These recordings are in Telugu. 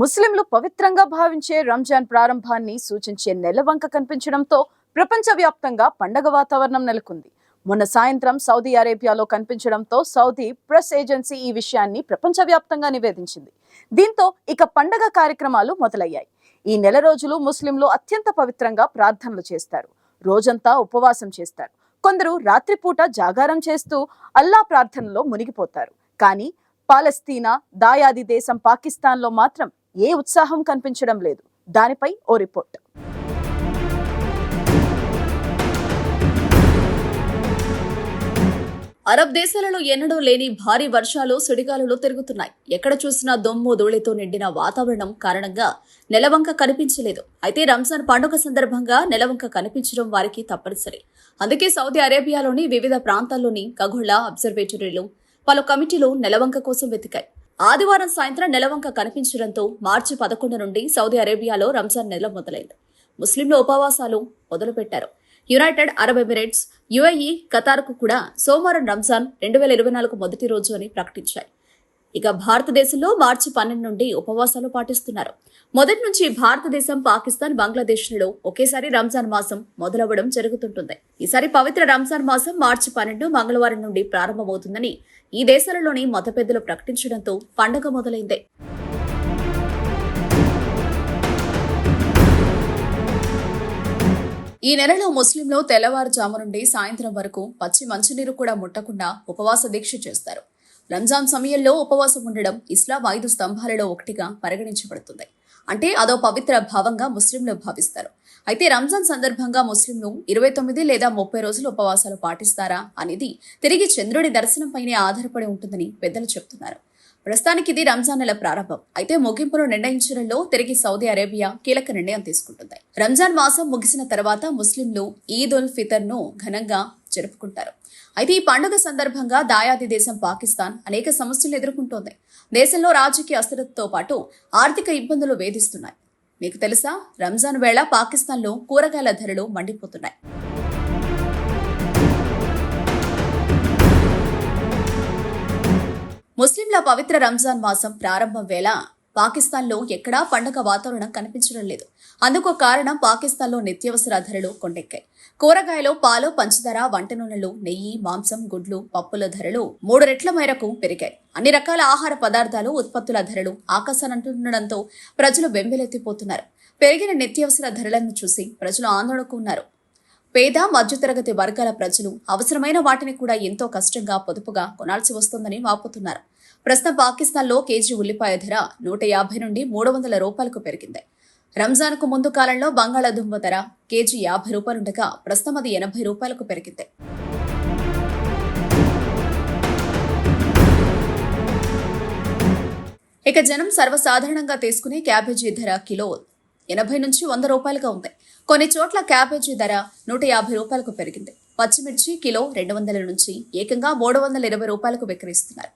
ముస్లింలు పవిత్రంగా భావించే రంజాన్ ప్రారంభాన్ని సూచించే నెలవంక కనిపించడంతో ప్రపంచవ్యాప్తంగా పండగ వాతావరణం నెలకొంది. మొన్న సాయంత్రం సౌదీ అరేబియాలో కనిపించడంతో సౌదీ ప్రెస్ ఏజెన్సీ ఈ విషయాన్ని ప్రపంచవ్యాప్తంగా నివేదించింది. దీంతో ఇక పండగ కార్యక్రమాలు మొదలయ్యాయి. ఈ నెల రోజులు ముస్లింలు అత్యంత పవిత్రంగా ప్రార్థనలు చేస్తారు. రోజంతా ఉపవాసం చేస్తారు. కొందరు రాత్రిపూట జాగారం చేస్తూ అల్లా ప్రార్థనలో మునిగిపోతారు. కానీ పాలస్తీనా దాయాది దేశం పాకిస్తాన్లో మాత్రం ఏ ఉత్సాహం కనిపించడం లేదు. దానిపై ఓ రిపోర్ట్. అరబ్ దేశాలలో ఎన్నడూ లేని భారీ వర్షాలు సుడిగాలులు తిరుగుతున్నాయి. ఎక్కడ చూసినా దొమ్ము ధూళితో నిండిన వాతావరణం కారణంగా నెలవంక కనిపించలేదు. అయితే రంజాన్ పండుగ సందర్భంగా నెలవంక కనిపించడం వారికి తప్పనిసరి. అందుకే సౌదీ అరేబియాలోని వివిధ ప్రాంతాల్లోని ఖగోళ అబ్జర్వేటరీలు పలు కమిటీలు నెలవంక కోసం వెతికాయి. ఆదివారం సాయంత్రం నెలవంక కనిపించడంతో మార్చి పదకొండు నుండి సౌదీ అరేబియాలో రంజాన్ నెల మొదలైంది. ముస్లింలు ఉపవాసాలు మొదలుపెట్టారు. యునైటెడ్ అరబ్ ఎమిరేట్స్ యుఏఈ ఖతార్కు కూడా సోమవారం రంజాన్ రెండు వేల ఇరవై నాలుగు మొదటి రోజు అని ప్రకటించాయి. ఇక భారతదేశంలో మార్చి పన్నెండు నుండి ఉపవాసాలు పాటిస్తున్నారు. మొదటి నుంచి భారతదేశం పాకిస్తాన్ బంగ్లాదేశ్లలో ఒకేసారి రంజాన్ మాసం మొదలవ్వడం జరుగుతుంటుంది. ఈసారి పవిత్ర రంజాన్ మాసం మార్చి పన్నెండు మంగళవారం నుండి ప్రారంభమవుతుందని ఈ దేశాలలోని మత పెద్దలు ప్రకటించడంతో పండగ మొదలైంది. ఈ నెలలో ముస్లింలు తెల్లవారుజాము నుండి సాయంత్రం వరకు పచ్చి మంచినీరు కూడా ముట్టకుండా ఉపవాస దీక్ష చేస్తారు. రంజాన్ సమయంలో ఉపవాసం ఉండడం ఇస్లాం ఐదు స్తంభాలలో ఒకటిగా పరిగణించబడుతుంది. అంటే అదో పవిత్ర భావంగా ముస్లింలు భావిస్తారు. అయితే రంజాన్ సందర్భంగా ముస్లింలు ఇరవై తొమ్మిది లేదా ముప్పై రోజులు ఉపవాసాలు పాటిస్తారా అనేది తిరిగి చంద్రుడి దర్శనంపైనే ఆధారపడి ఉంటుందని పెద్దలు చెబుతున్నారు ప్రస్తుతానికి ఇది రంజాన్ నెల ప్రారంభం. అయితే ముగింపును నిర్ణయించడంలో తిరిగి సౌదీ అరేబియా కీలక నిర్ణయం తీసుకుంటుంది. రంజాన్ మాసం ముగిసిన తర్వాత ముస్లింలు ఈద్ ఉల్ ఫితర్ను ఘనంగా జరుపుకుంటారు. అయితే ఈ పండుగ సందర్భంగా దాయాది దేశం పాకిస్తాన్ అనేక సమస్యలు ఎదుర్కొంటోంది. దేశంలో రాజకీయ అస్థిరతతో పాటు ఆర్థిక ఇబ్బందులు వేధిస్తున్నాయి. మీకు తెలుసా? రంజాన్ వేళ పాకిస్తాన్లో కూరగాయల ధరలు మండిపోతున్నాయి. ముస్లింల పవిత్ర రంజాన్ మాసం ప్రారంభం వేళ పాకిస్తాన్లో ఎక్కడా పండగ వాతావరణం కనిపించడం లేదు. అందుకు కారణం పాకిస్తాన్లో నిత్యావసర ధరలు కొండెక్కాయి. కూరగాయలు పాలు పంచదార వంట నూనెలు నెయ్యి మాంసం గుడ్లు పప్పుల ధరలు మూడు రెట్ల మేరకు పెరిగాయి. అన్ని రకాల ఆహార పదార్థాలు ఉత్పత్తుల ధరలు ఆకాశానంటుండడంతో ప్రజలు బెంబెలెత్తిపోతున్నారు పెరిగిన నిత్యావసర ధరలను చూసి ప్రజలు ఆందోళనకు ఉన్నారు. పేద మధ్యతరగతి వర్గాల ప్రజలు అవసరమైన వాటిని కూడా ఎంతో కష్టంగా పొదుపుగా కొనాల్సి వస్తుందని వాపోతున్నారు. ప్రస్తుతం పాకిస్తాన్లో కేజీ ఉల్లిపాయ ధర నూట యాభై నుండి మూడు వందల రూపాయలకు పెరిగింది. రంజాన్కు ముందు కాలంలో బంగాళాదుంప ధర కేజీ యాభై రూపాయలుండగా ప్రస్తుతం అది ఎనభై రూపాయలకు పెరిగింది. ఇక జనం సర్వసాధారణంగా తీసుకునే క్యాబేజీ ధర కిలో ఎనభై నుంచి వంద రూపాయలుగా ఉంది. కొన్ని చోట్ల క్యాబేజీ ధర నూట యాభై రూపాయలకు పెరిగింది. పచ్చిమిర్చి కిలో రెండు వందల నుంచి ఏకంగా మూడు వందల ఇరవై రూపాయలకు విక్రయిస్తున్నారు.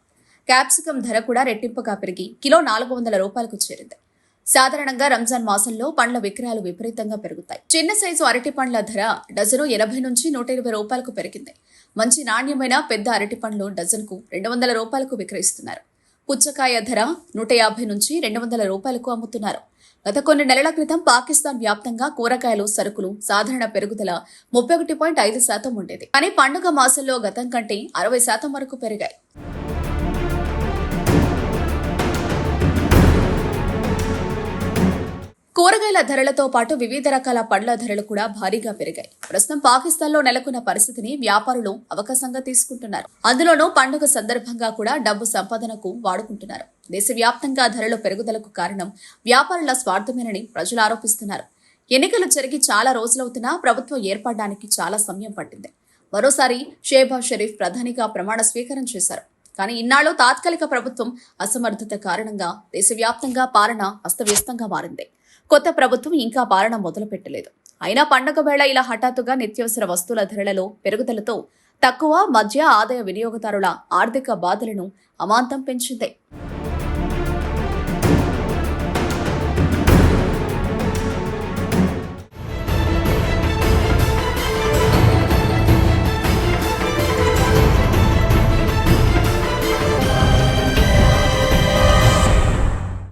క్యాప్సికం ధర కూడా రెట్టింపుగా పెరిగి కిలో నాలుగు వందల రూపాయలకు చేరింది. సాధారణంగా రంజాన్ మాసంలో పండ్ల విక్రయాలు విపరీతంగా పెరుగుతాయి. చిన్న సైజు అరటి పండ్ల ధర డజను ఎనభై నుంచి నూట ఇరవై రూపాయలకు పెరిగింది. మంచి నాణ్యమైన పెద్ద అరటి పండ్లు డజన్కు రెండు వందల రూపాయలకు విక్రయిస్తున్నారు. పుచ్చకాయ ధర నూట యాభై నుంచి రెండు వందల రూపాయలకు అమ్ముతున్నారు. గత కొన్ని నెలల క్రితం పాకిస్తాన్ వ్యాప్తంగా కూరగాయలు సరుకులు సాధారణ పెరుగుదల ముప్పై ఒకటి పాయింట్ ఐదు శాతం ఉండేది. కానీ పండుగ మాసంలో గతం కంటే అరవై శాతం వరకు పెరిగాయి. కూరగాయల ధరలతో పాటు వివిధ రకాల పండ్ల ధరలు కూడా భారీగా పెరిగాయి. ప్రస్తుతం పాకిస్తాన్లో నెలకొన్న పరిస్థితిని వ్యాపారులు అవకాశంగా తీసుకుంటున్నారు. అందులోనూ పండుగ సందర్భంగా కూడా డబ్బు సంపాదనకు వాడుకుంటున్నారు. దేశవ్యాప్తంగా ధరల పెరుగుదలకు కారణం వ్యాపారుల స్వార్థమేనని ప్రజలు ఆరోపిస్తున్నారు. ఎన్నికలు జరిగి చాలా రోజులవుతున్నా ప్రభుత్వం ఏర్పడడానికి చాలా సమయం పట్టింది. మరోసారి షేబా షరీఫ్ ప్రధానిగా ప్రమాణ స్వీకారం చేశారు. కానీ ఇన్నాళ్ళు తాత్కాలిక ప్రభుత్వం అసమర్థత కారణంగా దేశవ్యాప్తంగా పాలన అస్తవ్యస్తంగా మారింది. కొత్త ప్రభుత్వం ఇంకా పాలన మొదలుపెట్టలేదు. అయినా పండగ వేళ ఇలా హఠాత్తుగా నిత్యవసర వస్తువుల ధరలలో పెరుగుదలతో తక్కువ మధ్య ఆదాయ వినియోగదారుల ఆర్థిక బాధలను అమాంతం పెంచింది.